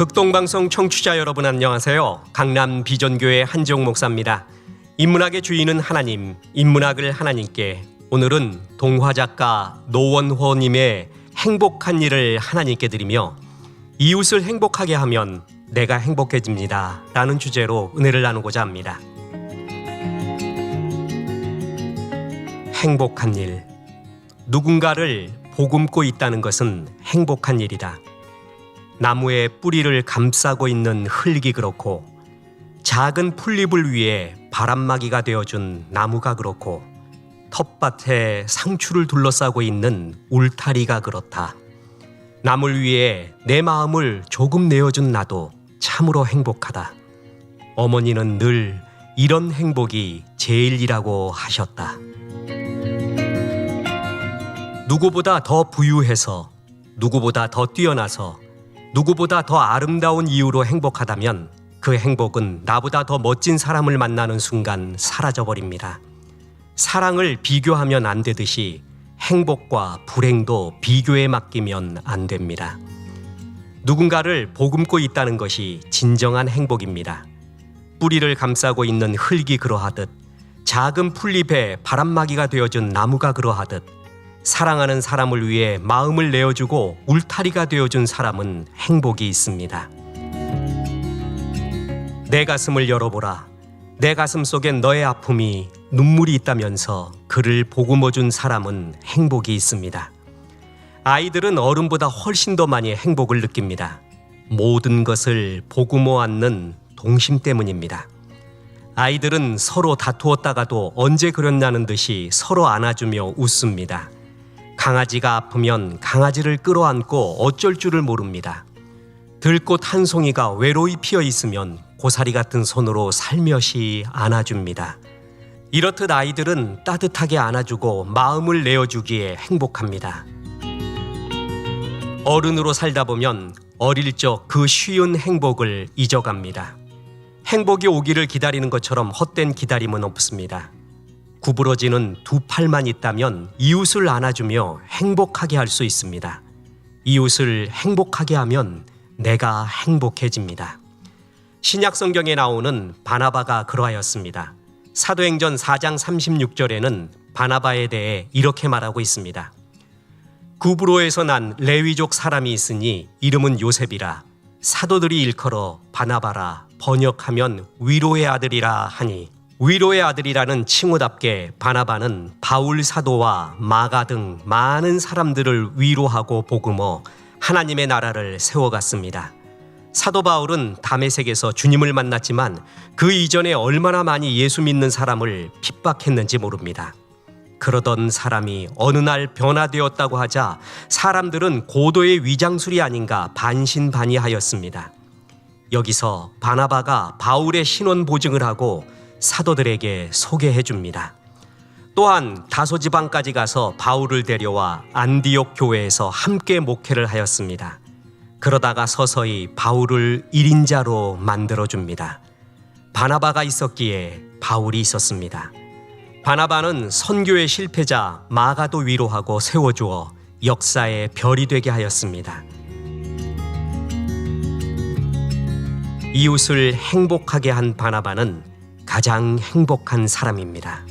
극동방송 청취자 여러분 안녕하세요. 강남 비전교회 한지용 목사입니다. 인문학의 주인은 하나님, 인문학을 하나님께 오늘은 동화 작가 노원호님의 행복한 일을 하나님께 드리며 이웃을 행복하게 하면 내가 행복해집니다. 라는 주제로 은혜를 나누고자 합니다. 행복한 일. 누군가를 보금고 있다는 것은 행복한 일이다. 나무의 뿌리를 감싸고 있는 흙이 그렇고 작은 풀잎을 위해 바람막이가 되어준 나무가 그렇고 텃밭에 상추를 둘러싸고 있는 울타리가 그렇다. 남을 위해 내 마음을 조금 내어준 나도 참으로 행복하다. 어머니는 늘 이런 행복이 제일이라고 하셨다. 누구보다 더 부유해서, 누구보다 더 뛰어나서, 누구보다 더 아름다운 이유로 행복하다면 그 행복은 나보다 더 멋진 사람을 만나는 순간 사라져버립니다. 사랑을 비교하면 안 되듯이 행복과 불행도 비교에 맡기면 안 됩니다. 누군가를 보금고 있다는 것이 진정한 행복입니다. 뿌리를 감싸고 있는 흙이 그러하듯 작은 풀잎에 바람막이가 되어준 나무가 그러하듯 사랑하는 사람을 위해 마음을 내어주고 울타리가 되어준 사람은 행복이 있습니다. 내 가슴을 열어보라. 내 가슴 속엔 너의 아픔이 눈물이 있다면서 그를 보금어준 사람은 행복이 있습니다. 아이들은 어른보다 훨씬 더 많이 행복을 느낍니다. 모든 것을 보금어 안는 동심 때문입니다. 아이들은 서로 다투었다가도 언제 그랬냐는 듯이 서로 안아주며 웃습니다. 강아지가 아프면 강아지를 끌어안고 어쩔 줄을 모릅니다. 들꽃 한 송이가 외로이 피어 있으면 고사리 같은 손으로 살며시 안아줍니다. 이렇듯 아이들은 따뜻하게 안아주고 마음을 내어주기에 행복합니다. 어른으로 살다 보면 어릴 적 그 쉬운 행복을 잊어갑니다. 행복이 오기를 기다리는 것처럼 헛된 기다림은 없습니다. 구부러지는 두 팔만 있다면 이웃을 안아주며 행복하게 할 수 있습니다. 이웃을 행복하게 하면 내가 행복해집니다. 신약 성경에 나오는 바나바가 그러하였습니다. 사도행전 4장 36절에는 바나바에 대해 이렇게 말하고 있습니다. 구브로에서 난 레위족 사람이 있으니 이름은 요셉이라 사도들이 일컬어 바나바라 번역하면 위로의 아들이라 하니 위로의 아들이라는 칭호답게 바나바는 바울 사도와 마가 등 많은 사람들을 위로하고 복음어 하나님의 나라를 세워갔습니다. 사도 바울은 담에색에서 주님을 만났지만 그 이전에 얼마나 많이 예수 믿는 사람을 핍박했는지 모릅니다. 그러던 사람이 어느 날 변화되었다고 하자 사람들은 고도의 위장술이 아닌가 반신반의하였습니다. 여기서 바나바가 바울의 신원 보증을 하고 사도들에게 소개해 줍니다. 또한 다소 지방까지 가서 바울을 데려와 안디옥 교회에서 함께 목회를 하였습니다. 그러다가 서서히 바울을 일인자로 만들어 줍니다. 바나바가 있었기에 바울이 있었습니다. 바나바는 선교의 실패자 마가도 위로하고 세워주어 역사의 별이 되게 하였습니다. 이웃을 행복하게 한 바나바는 가장 행복한 사람입니다.